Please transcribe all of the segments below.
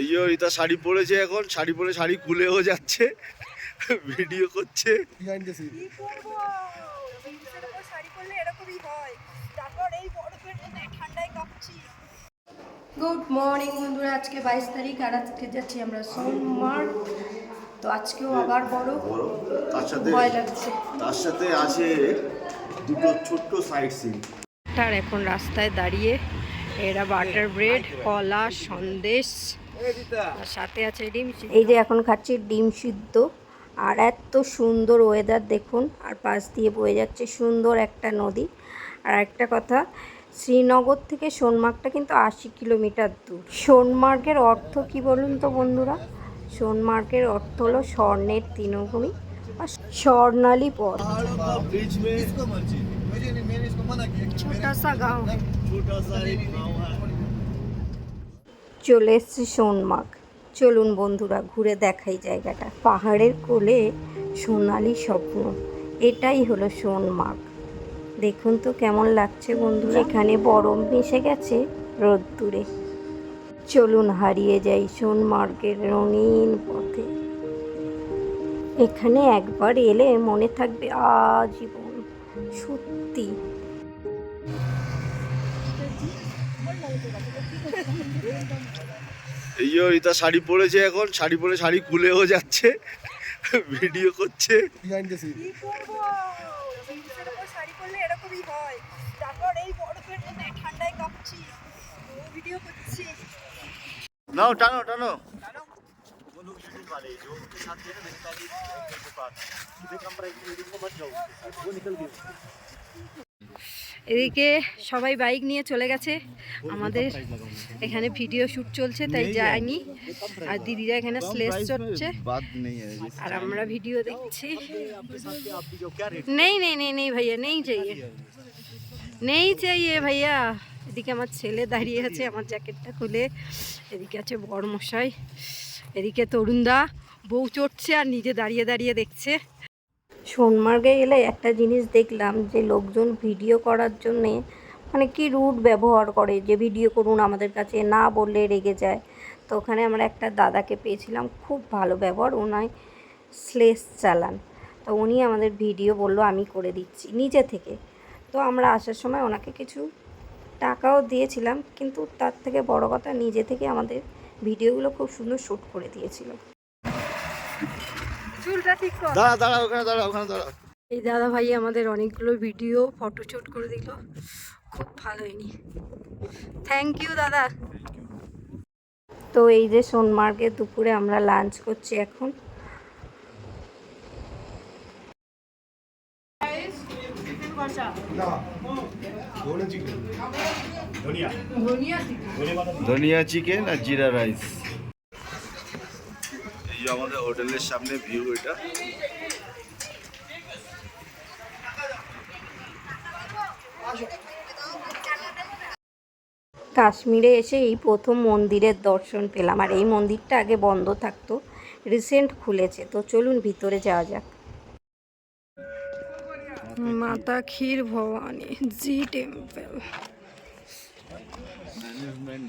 এই যে রিতা শাড়ি পরেছে এখন শাড়ি পরে শাড়ি খুলেও যাচ্ছে ভিডিও করছে। হয়। গুড মর্নিং বন্ধুরা আজকে বাইশ তারিখ আর আজকে যাচ্ছি আমরা সোমবার। তো আজকেও আবার বড় বড় তার সাথে ভয় লাগছে। তার সাথে আছে দুটো ছোট্ট সাইড সিন আর এখন রাস্তায় দাঁড়িয়ে এরা বাটার ব্রেড কলা সন্দেশ সাথে আছে ডিম এই যে এখন খাচ্ছি ডিম সিদ্ধ। আর এত সুন্দর ওয়েদার দেখুন। আর পাশ দিয়ে বয়ে যাচ্ছে সুন্দর একটা নদী। আর একটা কথা শ্রীনগর থেকে সোনমার্গটা কিন্তু আশি কিলোমিটার দূর। সোনমার্গের অর্থ কি বলুন তো বন্ধুরা? সোনমার্গের অর্থ হলো স্বর্ণের তৃণভূমি বা স্বর্ণালী পথ। গাঁও চলে এসছি সোনমার্গ চলুন বন্ধুরা, ঘুরে দেখাই জায়গাটা। পাহাড়ের কোলে সোনালি স্বপ্ন। এটাই হলো সোনমার্গ দেখুন তো কেমন লাগছে বন্ধুরা। এখানে বরফ মিশে গেছে রোদ্দুরে। চলুন হারিয়ে যাই সোনমার্গের রঙিন পথে। এখানে একবার এলে মনে থাকবে আজীবন। সত্যি। এই রিতা শাড়ি পরেছে এখন শাড়ি পরে শাড়ি খুলেও যাচ্ছে ভিডিও করছে। সিন কি করব? জিন্সের এদিকে সবাই বাইক নিয়ে চলে গেছে। আমাদের এখানে ভিডিও শ্যুট চলছে, তাই যায়নি আর দিদিরা এখানে স্লেস চড়ছে। আর আমরা ভিডিও দেখছি। নেই নেই নেই নেই ভাইয়া, নেই চাইয়ে নেই চাইয়ে ভাইয়া। এদিকে আমার ছেলে দাঁড়িয়ে আছে, আমার জ্যাকেটটা খুলে। এদিকে আছে বড় মশাই এদিকে তরুণদা। বউ চড়ছে আর নিজে দাঁড়িয়ে দাঁড়িয়ে দেখছে। সোনমার্গে গেলে একটা জিনিস দেখলাম যে লোকজন ভিডিও করার জন্যে মানে কি রুট ব্যবহার করে যে ভিডিও করুন আমাদের কাছে না বললে রেগে যায়। তো ওখানে আমরা একটা দাদাকে পেয়েছিলাম, খুব ভালো ব্যবহার ওনায় স্লেস চালান। তো উনি আমাদের ভিডিও বলল, আমি করে দিচ্ছি। নিজে থেকে। তো আমরা আসার সময় ওনাকে কিছু টাকাও দিয়েছিলাম, কিন্তু তার থেকে বড় কথা নিজে থেকে আমাদের ভিডিওগুলো খুব সুন্দর শ্যুট করে দিয়েছিল। দাঁড়া দাঁড়া ওখানে দাঁড়া ওখানে দাঁড়া। এই দাদা ভাই আমাদের অনেকগুলো ভিডিও ফটো শ্যুট করে দিল। খুব ভালো হয়নি। থ্যাংক ইউ দাদা। তো এই যে সোনমার্গে দুপুরে আমরা লাঞ্চ করছি এখন। ধনিয়া চিকেন আর জিরা রাইস। যে আমাদের হোটেলের সামনে ভিউ এটা। কাশ্মীরে এসে এই প্রথম মন্দিরের দর্শন পেলাম আর এই মন্দিরটা আগে বন্ধ থাকতো রিসেন্ট খুলেছে তো চলুন ভিতরে যাওয়া যাক। মাতা ক্ষীর ভবানী জি টেম্পল। ম্যানেজমেন্ট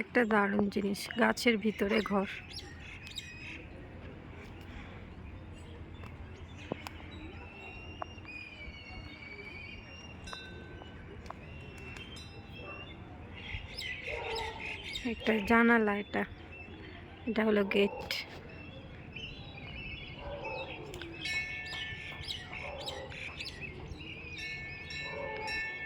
একটা দারুণ জিনিস গাছের ভিতরে ঘর। একটা জানালা এটা। এটা হলো গেট।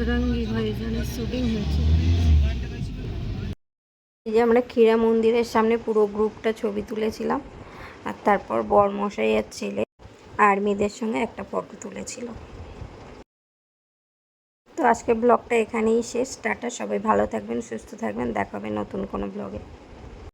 বজরঙ্গি ভাইজানের শুটিং হয়েছে এই যে আমরা ক্ষীরা মন্দিরের সামনে পুরো গ্রুপটা ছবি তুলেছিলাম, আর তারপর বরমশাই আর ছেলে আর্মিদের সঙ্গে একটা ফটো তুলেছিল। তো আজকের ব্লগটা এখানেই শেষ। টাটা, সবাই ভালো থাকবেন, সুস্থ থাকবেন। দেখাবেন নতুন কোনো ব্লগে